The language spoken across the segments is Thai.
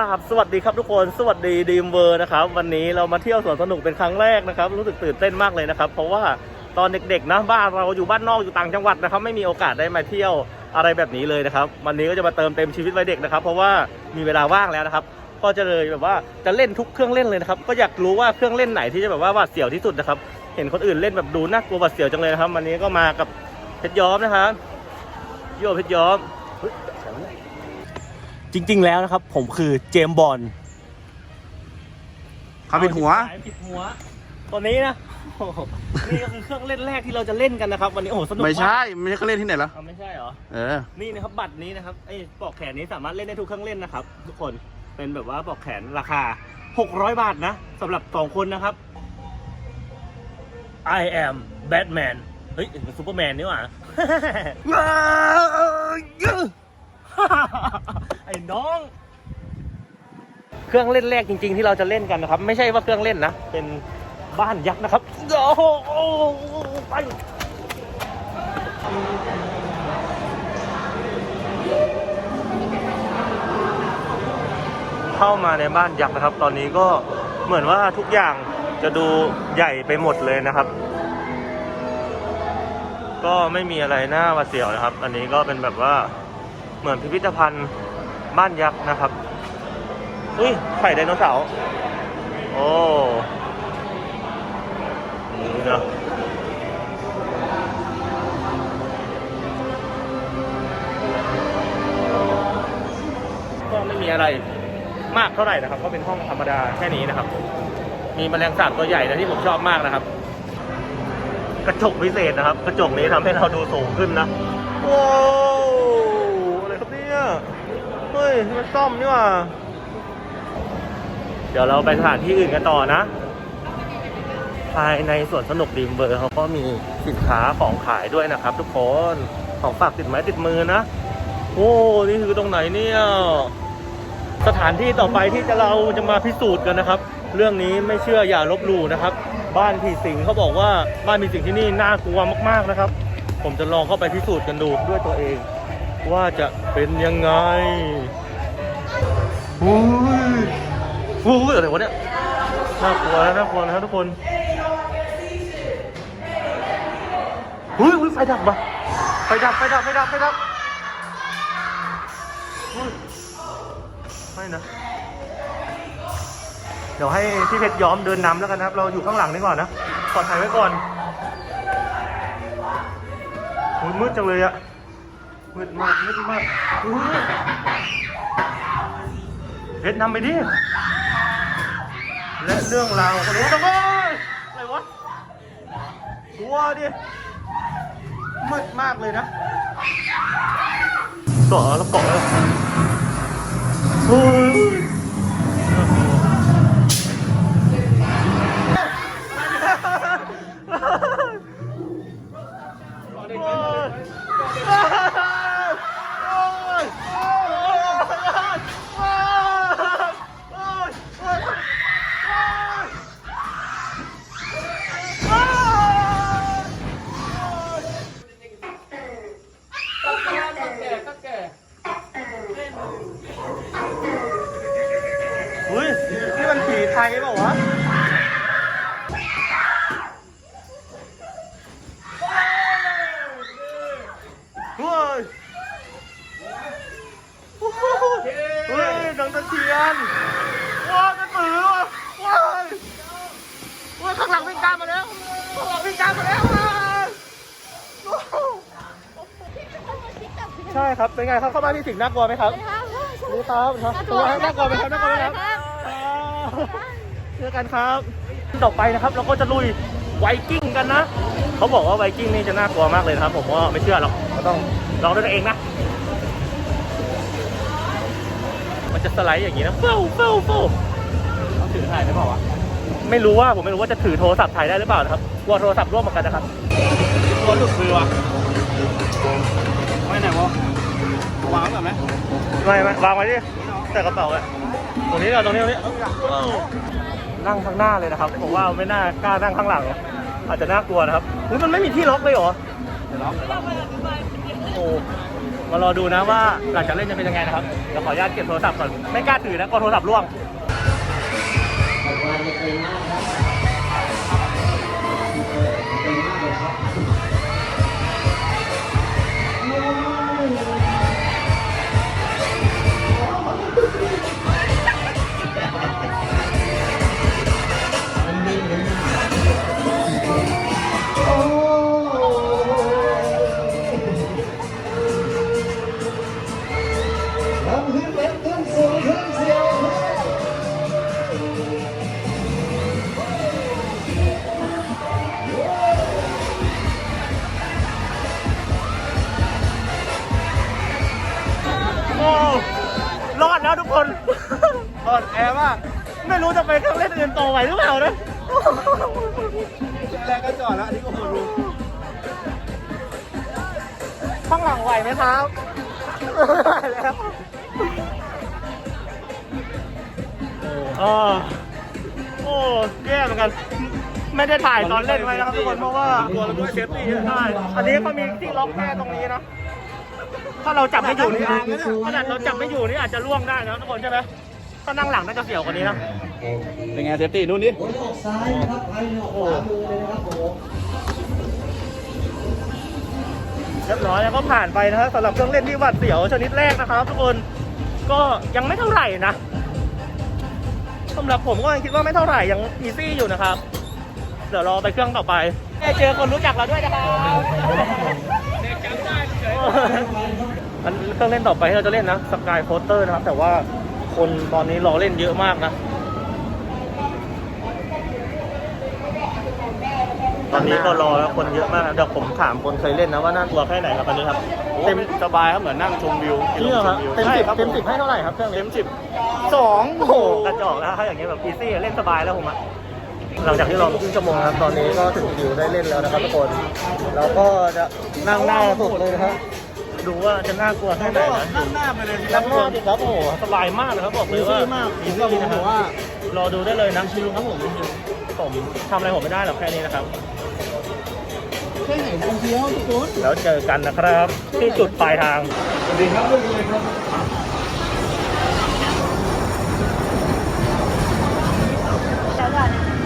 ครับสวัสดีครับทุกคนสวัสดีดีมเวอร์นะครับวันนี้เรามาเที่ยวสวนสนุกเป็นครั้งแรกนะครับ รู้สึกตื่นเต้นมากเลยนะครับ เพราะว่าตอนเด็กๆนะบ้านเราอยู่บ้านนอกอยู่ต่างจังหวัดนะครับไม่มีโอกาสได้มาเที่ยวอะไรแบบนี้เลยนะครับ วันนี้ก็จะมาเติมเต็มชีวิตวัยเด็กนะครับ เพราะว่ามีเวลาว่างแล้วนะครับ ก็จะเลยแบบว่าจะเล่นทุกเครื่องเล่นเลยนะครับ ก็อยากรู้ว่าเครื่องเล่นไหนที่จะแบบว่าหวาดเสียวที่สุดนะครับ เห็นคนอื่นเล่นแบบดูน่ากลัวหวาดเสียวจังเลยนะครับ วันนี้ก็มากับเพชรย้อมนะครับโยเพชรย้อม จริง ๆ แล้วนะครับ ผมคือเจมส์บอลเขาเป็นหัวสายผิดหัว ตัวนี้นะโอ้โหนี่ก็คือเครื่องเล่นแรกที่เราจะเล่นกันนะครับวันนี้โอ้โหสนุกไม่ใช่ากไม่ใช่เขาเล่นที่ไหนเหรอ เอาไม่ใช่เหรอ เออ นี่นะครับบัตรนี้นะครับไอ้ปลอกแขนนี้สามารถเล่นได้ทุกเครื่องเล่นนะครับ ทุกคนเป็นแบบว่าปลอกแขนราคา 600 บาทนะสำหรับสองคนนะครับ I am Batman เฮ้ยเป็นซูเปอร์แมนนี่หว่า ไอ้น้อง เครื่องเล่นแรกจริง ๆ ที่เราจะเล่นกันนะครับ ไม่ใช่ว่าเครื่องเล่นนะ เป็นบ้านยักษ์นะครับโอ้โหไปเข้ามาในบ้านยักษ์นะครับ ตอนนี้ก็เหมือนว่าทุกอย่างจะดูใหญ่ไปหมดเลยนะครับ ก็ไม่มีอะไรน่าหวาดเสียวนะครับ อันนี้ก็เป็นแบบว่า เหมือนพิพิธภัณฑ์บ้านยักษ์นะครับอุ้ยไข่ไดโนเสาร์โอ้นี่นะก็ไม่มีอะไรมากเท่าไหร่นะครับ ก็เป็นห้องธรรมดาแค่นี้นะครับ มีแมลงสาบตัวใหญ่นะที่ผมชอบมากนะครับ กระจกพิเศษนะครับ กระจกนี้ทำให้เราดูสูงขึ้นนะว้าวะไรครับเนี่ยเฮ้ ยมันซ่อมนี่ว่า เดี๋ยวเราไปสถานที่อื่นกันต่อนะ ภายในสวนสนุกดีมเบอร์เขาก็มีสินค้าของขายด้วยนะครับ ทุกคนของฝากติดไม้ติดมือนะโอ้นี่คือตรงไหนเนี่ย สถานที่ต่อไปที่จะเราจะมาพิสูจน์กันนะครับ เรื่องนี้ไม่เชื่ออย่าลบหลู่นะครับ บ้านผีสิงเขาบอกว่าบ้านผีสิงที่นี่น่ากลัวมากๆนะครับ ผมจะลองเข้าไปพิสูจน์กันดูด้วยตัวเอง ว่าจะเป็นยังไงอุ้ยอุ้ยอะไรวะเนี่ย น่ากลัวนะน่ากลัวนะครับทุกคนอุ้ยอุ้ยไฟดับปะไฟดับ ไฟดับ ไฟดับ ไฟดับอุ้ยไม่นะ เดี๋ยวให้พี่เพชรย้อมเดินนำแล้วกันนะครับ เราอยู่ข้างหลังนี่ก่อนนะปลอดภัยไว้ก่อนมืดจังเลยอะ มืดมากมืดมากอุ๊ยเพชรนำไปดิและเรื่องราวคนรู้จังเลยอะไรวะกลัวดิมืดมากเลยนะต่อแล้วเกาะแล้วโอ้ย ใช่ครับ เป็นไงครับเข้าบ้านพี่สิงห์น่ากลัวไหมครับนี่ครับครับตัวน่ากลัวไหมครับน่ากลัวไหมครับอ่าเจอกันครับต่อไปนะครับ เราก็จะลุยไวกิ้งกันนะ เขาบอกว่าไวกิ้งนี่จะน่ากลัวมากเลยนะครับ ผมว่าไม่เชื่อหรอกก็ต้องลองด้วยตัวเองนะ มันจะสไลด์อย่างนี้นะเฝ้าเฝ้าเฝ้าเอาถือถ่ายได้เปล่าวะ ไม่รู้ว่าผมไม่รู้ว่าจะถือโทรศัพท์ถ่ายได้หรือเปล่านะครับกลัวโทรศัพท์ร่วงเหมือนกันนะครับตัวหลุดมือวะไม่ไหนวะวางแบบไหมไม่ไม่วางไว้ดิใส่กระเป๋าไว้ตรงนี้ก่อนตรงนี้ตรงนี้นั่งข้างหน้าเลยนะครับผมว่าไม่น่ากล้านั่งข้างหลังอาจจะน่ากลัวนะครับอุ๊ยมันไม่มีที่ล็อกเลยเหรอเดี๋ยวล็อกโอ้มารอดูนะว่าหลังจากเล่นจะเป็นยังไงนะครับเดี๋ยวขออนุญาตเก็บโทรศัพท์ก่อนไม่กล้าถือนะกลัวโทรศัพท์ร่วง โข้างหลังไหวไหมครับไม่ไหวแล้วอ๋อโอ้แย่เหมือนกัน ไม่ได้ถ่ายตอนเล่นไว้นะครับทุกคนเพราะว่าตัวเราด้วยเซฟตี้อะใช่อันนี้เขามีที่ล็อกแค่ตรงนี้นะถ้าเราจับไม่อยู่นี่ขนาดเราจับไม่อยู่นี่อาจจะล่วงได้นะทุกคนใช่ไหมถ้านั่งหลังน่าจะเสียวกว่านี้นะเป็นไงเซฟตี้นู่นนี่ผลออกซ้ายนะครับไปออกขวามือเลยนะครับผม เรียบร้อยแล้วก็ผ่านไปนะฮะสำหรับเครื่องเล่นที่หวัดเสียวชนิดแรกนะครับ ทุกคนก็ยังไม่เท่าไหร่นะสำหรับผมก็ยังคิดว่าไม่เท่าไหร่ยังอีซี่อยู่นะครับ เดี๋ยวรอไปเครื่องต่อไปเจอคนรู้จักเราด้วยนะครับอันเครื่องเล่นต่อไปที่เราจะเล่นนะสกายโคสเตอร์นะครับ แต่ว่าคนตอนนี้รอเล่นเยอะมากนะ ตอนนี้ก็รอแล้วคนเยอะมากนะเดี๋ยวผมถามคนเคยเล่นนะว่าน่ากลัวแค่ไหนครับตอนนี้ครับเต็มสบายครับเหมือนนั่งชมวิวกินลนี่มเหรอชครับมวิวเต็มใช่สิบครับเต็มสิบให้เท่าไหร่ครับเครื่องนี้ เต็มสิบสองโอ้โอ้โหโหกระจอกแล้วถ้าอย่างนี้แบบอีซี่เล่นสบายแล้วผมอะหลังจากที่รอมาครึ่งชั่วโมงนะครับตอนนี้ก็ถึงคิวได้เล่นแล้วนะครับทุกคนเราก็จะนั่งหน้าสุดเลยนะครับดูว่าจะน่ากลัวแค่ไหนนะนั่งหน้าไปเลยนั่งหน้าดิครับโอ้โหสบายมากเลยครับบอกเลยว่ามากอีซี่นะคผรับมว่า รอดูได้เลยนะชิลครับผมชิลผมทำอะไรผมไม่ได้หรอกแค่นี้นะครับ แค่ไหนคนเดียวทุกคนแล้วเจอกันนะครับ ที่จุดปลายทาง สวัสดีครับเรื่องอะไรครับ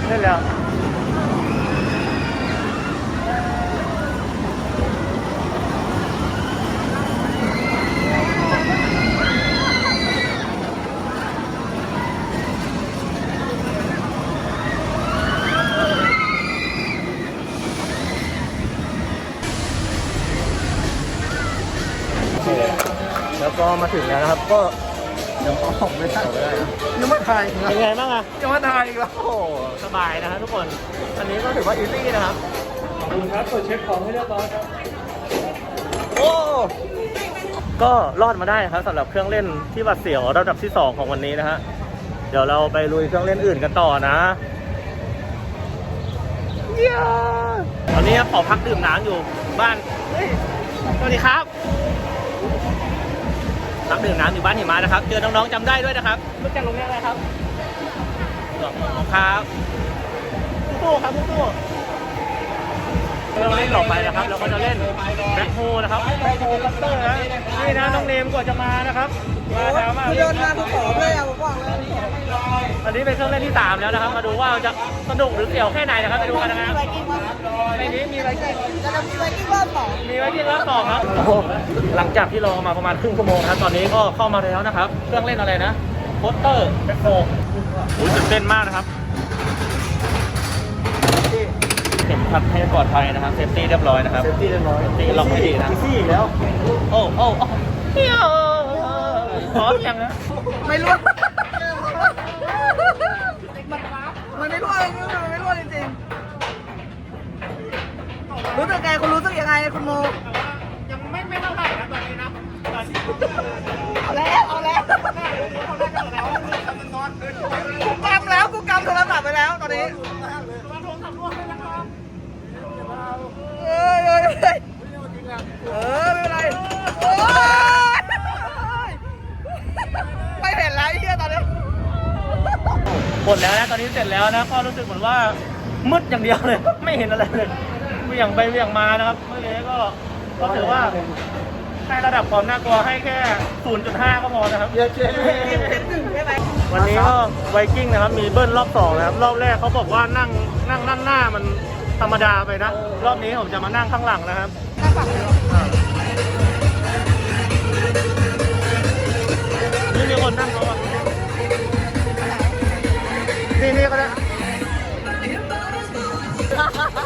เล่นแล้ว ก็มาถึงแล้วนะครับ ก็ยังออกไม่ได้ยังไม่ถ่ายอีกเป็นไงบ้างอะยังไม่ถ่ายอีกแล้วโอ้โหสบายนะครับทุกคน อันนี้ก็ถือว่าอีซี่นะครับ ขอบคุณครับตรวจเช็คของให้เรียบร้อยครับ โอ้ ก็รอดมาได้ครับสำหรับเครื่องเล่นที่หวัดเสียวระดับที่ 2 ของวันนี้นะฮะ เดี๋ยวเราไปลุยเครื่องเล่นอื่นกันต่อนะเย้ตอนนี้ขอพักดื่มน้ำอยู่บ้าน เฮ้ยสวัสดีครับ พักดื่มน้ำอยู่บ้านหิมะนะครับ เจอน้องๆจำได้ด้วยนะครับรู้จักโรงเรียนอะไรครับครับสู้ๆครับสู้ๆเราเล่นต่อไปนะครับเราก็จะเล่นแบ็คโฮนะครับแบ็คโฮคัตเตอร์นะนี่นะน้องเนมกว่าจะมานะครับมาช้ามากเดินมาผมขอเลยอะผมบอกเลย อันนี้เป็นเครื่องเล่นที่สามแล้วนะครับ มาดูว่าจะสนุกหรือเสี่ยวแค่ไหนนะครับไปดูกันนะครับในนี้มีอะไรกินจะทำมีไว้ที่รอบสองมีไว้ที่รอบสองครับโอ้โหหลังจากที่รอมาประมาณครึ่งชั่วโมงนะครับตอนนี้ก็เข้ามาแล้วนะครับ เครื่องเล่นอะไรนะโคสเตอร์แบ็คโฮโอ้ยตื่นเต้นมากนะครับเข็มขัดให้ปลอดภัยนะครับเซฟตี้เรียบร้อยนะครับเซฟตี้เรียบร้อยเซฟตี้ล็อกให้ดีนะอีซี่อีกแล้วโอ้โอ้โอ้เฮียพร้อมยังนะไม่รู้ ยังไงคุณโมยังไม่ไม่เท่าไหร่นะตอนนี้นะเอาแล้วเอาแล้วกูกำแล้วกูกำโทรศัพท์ไปแล้วตอนนี้เอ้ยเอ้ยเอ้ยเออไม่เป็นไรโอ้ยไม่เห็นแล้วไอ้เหี้ยตอนนี้หมดแล้วนะตอนนี้เสร็จแล้วนะก็รู้สึกเหมือนว่ามืดอย่างเดียวเลย ไม่เห็นอะไรเลย เหวี่ยงไปเหวี่ยงมานะครับเมื่อกี้ก็ก็ถือว่าให้ระดับความน่ากลัวให้แค่ 0.5 ก็พอนะครับเยอะเจ๊ถึงใช่ไหมวันนี้ก็ไวกิ้งนะครับ มีเบิ้ลรอบสองนะครับ รอบแรกเขาบอกว่านั่งนั่งนั่งหน้ามันธรรมดาไปนะ รอบนี้ผมจะมานั่งข้างหลังนะครับนั่งฝั่งนี้อ่านี่มีคนนั่งเขาอะนี่นี่ก็ได้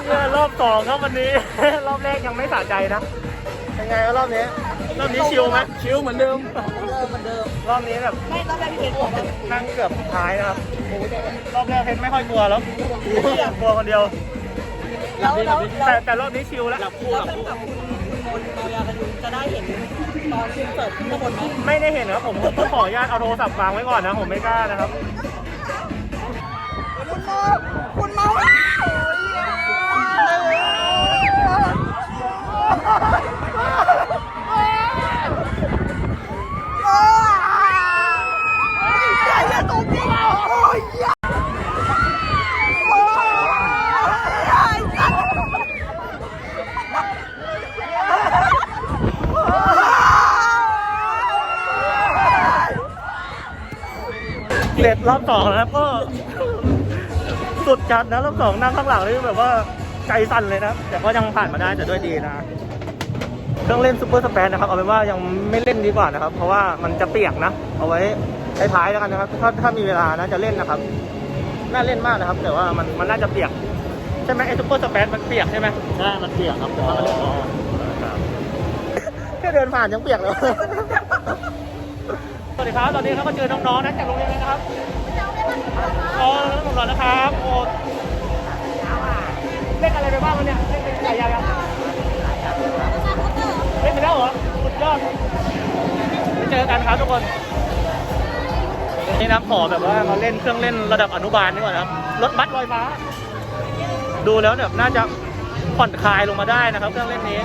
เนี่ยรอบสองครับวันนี้ รอบแรกยังไม่สะใจนะเป็นไงวะรอบนี้รอบนี้ชิลไหมชิวเหมือนเดิมเดิมเหมือนเดิมรอบนี้แบบไม่ตอนแรกพี่เพชรบอกว่านั่งเกือบสุดท้ายนะครับรอบแรกเพชรไม่ค่อยกลัวแล้วกลัวคนเดียวแล้วแล้วแต่แล้วแต่รอบนี้ชิลแล้วแล้วแฟนคลับคุณคุณมนต์มายาคดูจะได้เห็นตอนคุณเสิร์ฟขึ้นข้างบนไหมไม่ได้เห็นนะครับผมต้องขออนุญาตเอาโทรศัพท์วางไว้ก่อนนะผมไม่กล้านะครับคุณเมาคุณเมาอย่าตกดิโอ้ยอย่าโอ้ย เสร็จรอบสองนะครับก็ สุดจัดนะรอบสองนั่งข้างหลังนี่แบบว่าใจสั่นเลยนะ แต่ก็ยังผ่านมาได้แต่ด้วยดีนะเครื่องเล่นซูเปอร์สเปนนะครับเอาเป็นว่ายังไม่เล่นดีกว่านะครับ เพราะว่ามันจะเปียกนะ เอาไว้ท้ายๆแล้วกันนะครับถ้าถ้ามีเวลานะจะเล่นนะครับ น่าเล่นมากนะครับ แต่ว่ามันมันน่าจะเปียกใช่ไหมไอ้ซูเปอร์สเปนมันเปียกใช่ไหมใช่มันเปียกครับแต่ว่ามันเล่นอ๋อครับแค่เดินผ่านยังเปียกเลยสวัส ดีครับ ตอนนี้เขาก็เจอน้องๆนะจากโรงเรียนเลยนะครับโอ๋อแล้วผมรอนะครับโอ้เล่นอะไรไปบ้างวะเนี่ยเล่นเป็นอะไรยังเล่นไปแล้วเหรอสุดยอดไปเจอกันครับทุกคนนี่นะขอแบบว่ามาเล่นเครื่องเล่นระดับอนุบาลดีกว่านะครับรถบัสลอยฟ้า ดูแล้วแบบน่าจะผ่อนคลายลงมาได้นะครับ เครื่องเล่นนี้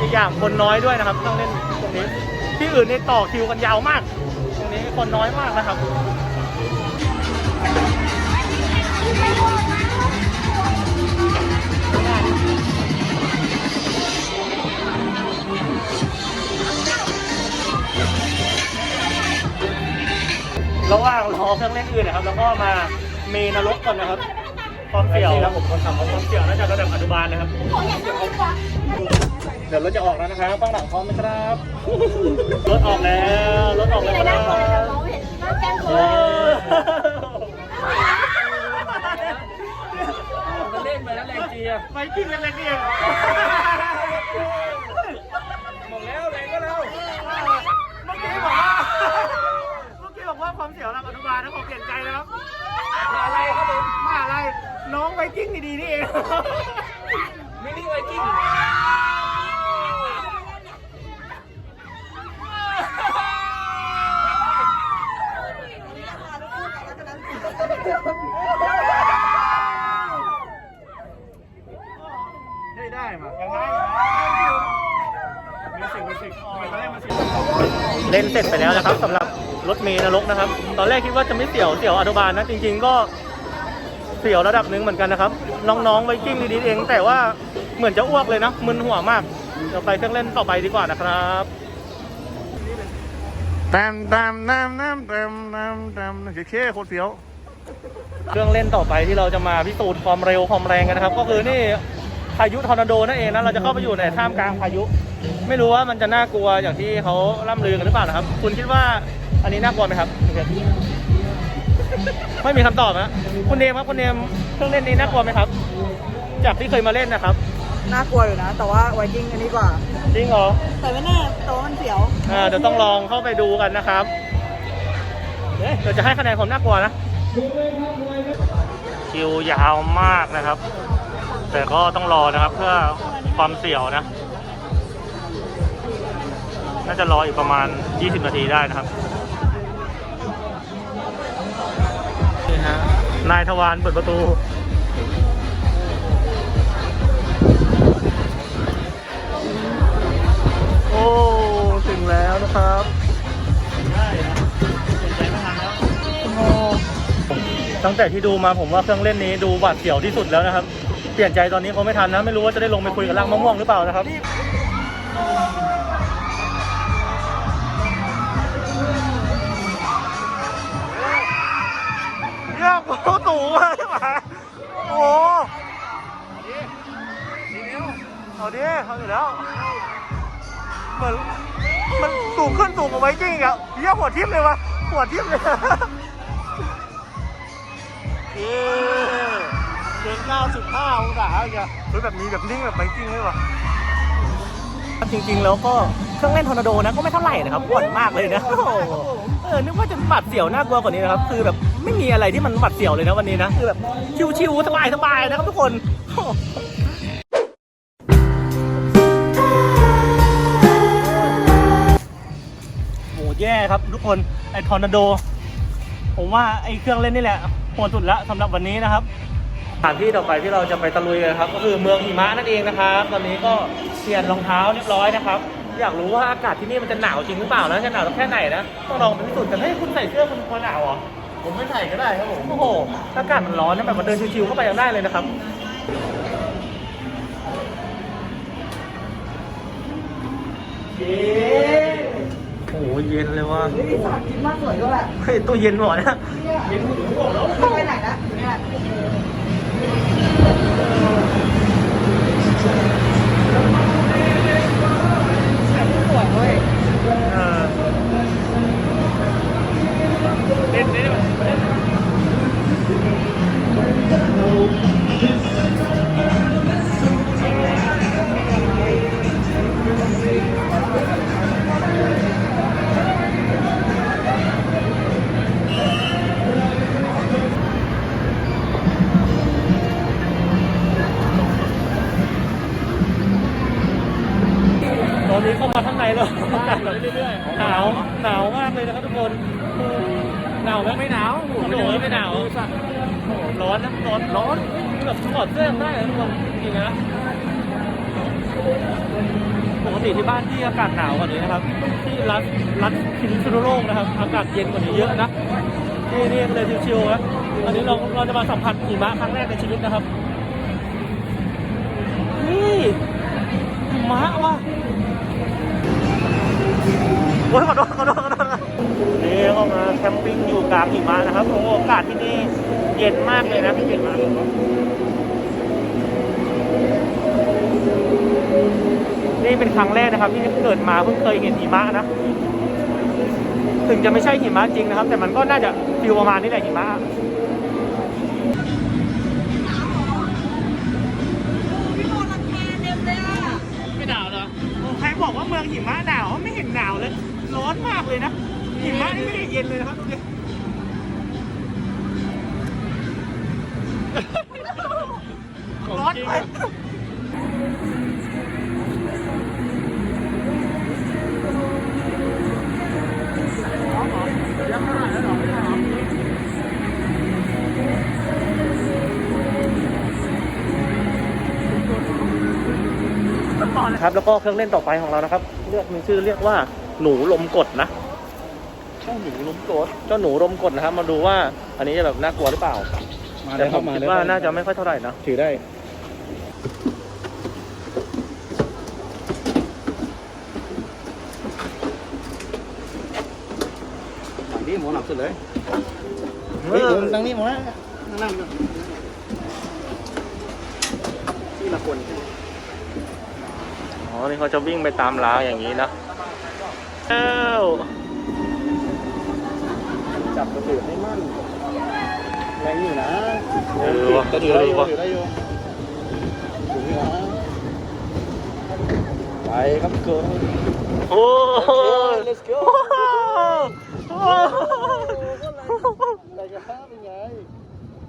อีกอย่างคนน้อยด้วยนะครับเครื่องเล่น นี้ ที่อื่นนี่ต่อคิวกันยาวมาก ตรงนี้คนน้อยมากนะครับระหว่างรอเครื่องเล่นอื่นนะครับ แล้วก็มาเมนรกก่อนนะครับ ความเสี่ยวนะผมคนทำความเสี่ยวน่าจะระดับอนุบาลนะครับเดี๋ยวรถจะออกแล้วนะครับข้างหลังพร้อมไหมครับรถออกแล้วรถออกแล้วครับเออมันเล่นไปแล้วแรงเจียไปกินเล็กๆนี่เองบอกแล้วแรงก็แล้วเมื่อกี้บอกว่าเมื่อกี้บอกว่าความเสี่ยวระดับอนุบาลนะผมเปลี่ยนใจแล้วครับอะไรครับผมมาอะไร น้องไวกิ้งดีๆนี่เอง มินิไวกิ้งได้ได้มายังได้มิวสิกมิวสิกตอนแรกมันสิเล่นเสร็จไปแล้วนะครับสำหรับรถเมล์นรกนะครับ ตอนแรกคิดว่าจะไม่เสี่ยวเสี่ยวอนุบาลนะจริง ๆ ก็ เสี่ยวระดับหนึ่งเหมือนกันนะครับ น้องๆไวกิ้งดีๆเอง แต่ว่าเหมือนจะอ้วกเลยนะมึนหัวมากเดี๋ยวไปเครื่องเล่นต่อไปดีกว่านะครับตามตามตามตามตามตามตามเค้โคตรเสียว เครื่องเล่นต่อไปที่เราจะมาพิสูจน์ความเร็วความแรงกันนะครับ ก็คือนี่พายุทอร์นาโดนั่นเองนะเราจะเข้าไปอยู่ในท่ามกลางพายุ ไม่รู้ว่ามันจะน่ากลัวอย่างที่เขาล่ำลือกันหรือเปล่านะครับ คุณคิดว่าอันนี้น่ากลัวไหมครับคุณเพชร ไม่มีคำตอบนะคุณเนมครับคุณเนมเครื่องเล่นนี้น่ากลัวไหมครับ จากที่เคยมาเล่นนะครับ น่ากลัวอยู่นะ แต่ว่าไวกิ้งอันนี้กว่า จริงเหรอ แต่ไม่แน่แต่ว่ามันเสียวอ่าเดี๋ยวต้องลองเข้าไปดูกันนะครับเอ๊ะเดี๋ยวจะให้คะแนนผมน่ากลัวนะ คิวยาวมากนะครับ แต่ก็ต้องรอนะครับเพื่อความเสี่ยวนะ น่าจะรออีกประมาณ 20 นาทีได้นะครับ นายทวารเปิดประตู โอ้ ถึงแล้วนะครับโอ้ตั้งแต่ที่ดูมาผมว่าเครื่องเล่นนี้ดูบาดเสียวที่สุดแล้วนะครับ เปลี่ยนใจตอนนี้คงไม่ทันนะ ไม่รู้ว่าจะได้ลงไปคุยกับร่างมะม่วงหรือเปล่านะครับ โอ้โหเอาดิเอาอยู่แล้ว เหมือนมันสูงขึ้นสูงกว่าไว้จริงอะเยี่ยมหัวทิ่มเลยวะหัวทิ่มเลยเอ๊เกิน95องศาอีกอะเฮ้ยแบบมีแบบนิ่งแบบไว้จริงเลยวะจริงๆ แล้วก็เครื่องเล่นทอร์นาโดนะก็ไม่เท่าไหร่นะครับอ่อนมากเลยนะโอ้โหเออนึกว่าจะหวัดเสียวน่ากลัวกว่านี้นะครับ คือแบบ ไม่มีอะไรที่มันหวัดเสียวเลยนะวันนี้นะคือแบบชิวๆสบายๆนะครับทุกคนโหแย่ครับทุกคนไอทอร์นาโด ผมว่าไอเครื่องเล่นนี่แหละโหดสุดละสำหรับวันนี้นะครับสถานที่ต่อไปที่เราจะไปตะลุยกันครับก็คือเมืองหิมะนั่นเองนะครับ ตอนนี้ก็เปลี่ยนรองเท้าเรียบร้อยนะครับ อยากรู้ว่าอากาศที่นี่มันจะหนาวจริงหรือเปล่านะจะหนาวสักแค่ไหนนะต้องลองไปพิสูจน์กันให้ยคุณใส่เสื้อคุณกลัวหนาวเหรอ ผมไม่ใส่ก็ได้ครับผมโอ้โหอากาศมันร้อนนะแบบมาเดินชิวๆเข้าไปยังได้เลยนะครับเย็นโอ้โหเย็นเลยว่ะเฮ้ยสามชิ้นมากสวยด้วยแหละเฮ้ยตู้เย็นหมดนะเย็นหัวแล้วไปไหนนะ นาวไหมไม่หนาวโอ้โหไม่หนาวสัตว์โอ้โหร้อนนะร้อนร้อนแบบถอดเสื้อยังได้นะทุกคนจริงๆนะปกติที่บ้านที่อากาศหนาวกว่านี้นะครับ ที่รัฐรัฐพิษณุโลกนะครับ อากาศเย็นกว่านี้เยอะนะนี่นี่เลยชิวๆนะอันนี้เราเราจะมาสัมผัสหิมะครั้งแรกในชีวิตนะครับนี่หิมะว่ะโอ้ยขอโทษขอโทษขอโทษ นี่เข้ามาแคมปิ้งอยู่กลางหิมะนะครับโอ้โหอากาศที่นี่เย็นมากเลยนะเย็นมากนี่เป็นครั้งแรกนะครับ ที่เกิดมาเพิ่งเคยเห็นหิมะนะ ถึงจะไม่ใช่หิมะจริงนะครับ แต่มันก็น่าจะฟิลประมาณนี้แหละหิมะพี่โมรังแกเต็มเลยอะไม่หนาวเหรอใครบอกว่าเมืองหิมะหนาวไม่เห็นหนาวเลย ร้อนมากเลยนะ หิมะนี่ไม่ได้เย็นเลยนะครับดูดิร้อนไปครับแล้วก็เครื่องเล่นต่อไปของเรานะครับ เรียกมีชื่อเรียกว่าหนูลมกดนะเจ้าหนูล้มโกดเจ้าหนูลมกดนะครับ มาดูว่าอันนี้จะแบบน่ากลัวหรือเปล่ามาแต่แล้วผครับมมาคิดแล้วว่าน่าจะไม่ค่อยเท่าไหร่นะถือได้หลังนี้หมอหนักสุดเลยเฮ้ยผมตั้งนี้หมอนะนั่งนั่งที่ละคนอ๋อนี่เขาจะวิ่งไปตามล้าวอย่างนี้นะเอ้า จับกระสือให้มั่นแรงอยู่นะเออวะจะถือได้อยู่เออวะถือได้อยู่ถือนะไปครับเกิร์ลโอ้โห Let's go โอ้โหอะไรกันเป็นไง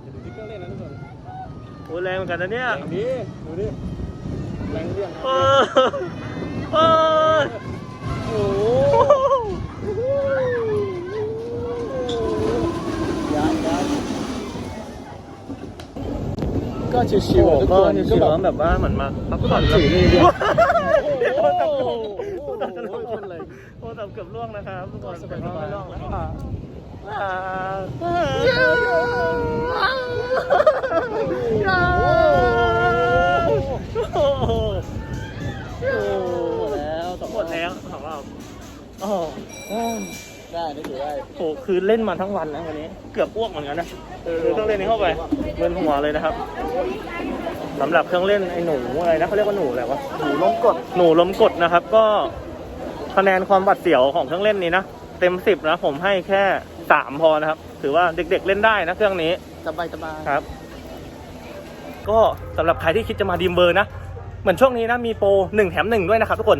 เดี๋ยวดูที่เครื่องเล่นนะทุกคนโอ้แรงเหมือนกันนะเนี่ยแรงดีดูดิแรงเรื่องเออเออโอ้โห็ชิวๆทุกคนก็แบบแบบว่าเหมือนมาพักผ่อนแล้วนี่เดียวโทโอ้พท์ล่วงโทรศัพท์ล่วงเลยโทรศัพท์เกือบล่วงนะครับทุกคนสบายล่วงแล้วหมดแล้วสองรอบอ้โอ อ่านี่ถือว่าโอ้คือเล่นมาทั้งวันนะวันนี้ เกือบอ้วกเหมือนกันนะคือเครื่องเล่นนี้เข้าไปเงินหัวเลยนะครับสำหรับเครื่องเล่นไอ้หนูอะไรนะเขาเรียกว่าหนูอะไรวะหนูล้มกดหนูล้มกดนะครับ ก็คะแนนความบัดเสียวของเครื่องเล่นนี้นะเต็มสิบนะผมให้แค่สามพอนะครับ ถือว่าเด็กๆเล่นได้นะเครื่องนี้สบายสบายครับ ก็สำหรับใครที่คิดจะมาดีมเบอร์นะเหมือนช่วงนี้นะมีโปรหนึ่งแถมหนึ่งด้วยนะครับทุกคน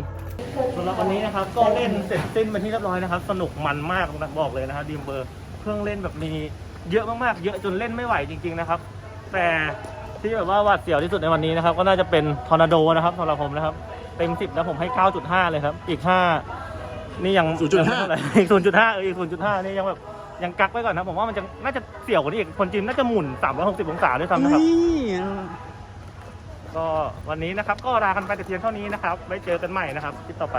สำหรับวันนี้นะครับก็เล่นเสร็จสิ้นไปที่เรียบร้อยนะครับ สนุกมันมากนะบอกเลยนะครับดีมเบอร์เครื่องเล่นแบบมีเยอะมากๆ เยอะจนเล่นไม่ไหวจริง ๆนะครับ แต่ที่แบบว่าหวาดเสียวที่สุดในวันนี้นะครับ ก็น่าจะเป็นทอร์นาโดนะครับสำหรับผมนะครับเต็มสิบนะผมให้ 9.5 เลยครับ อีก 5 นี่ยัง0.5อีก0.5เอออีก0.5 นี่ยังแบบยังกักไว้ก่อนนะผมว่ามันจะน่าจะเสี่ยวกว่านี้อีกคนจีนน่าจะหมุน360องศาด้วยซ้ำนะครับ ก็วันนี้นะครับก็ลากันไปแต่เพียงเท่านี้นะครับไว้เจอกันใหม่นะครับคลิปต่อไป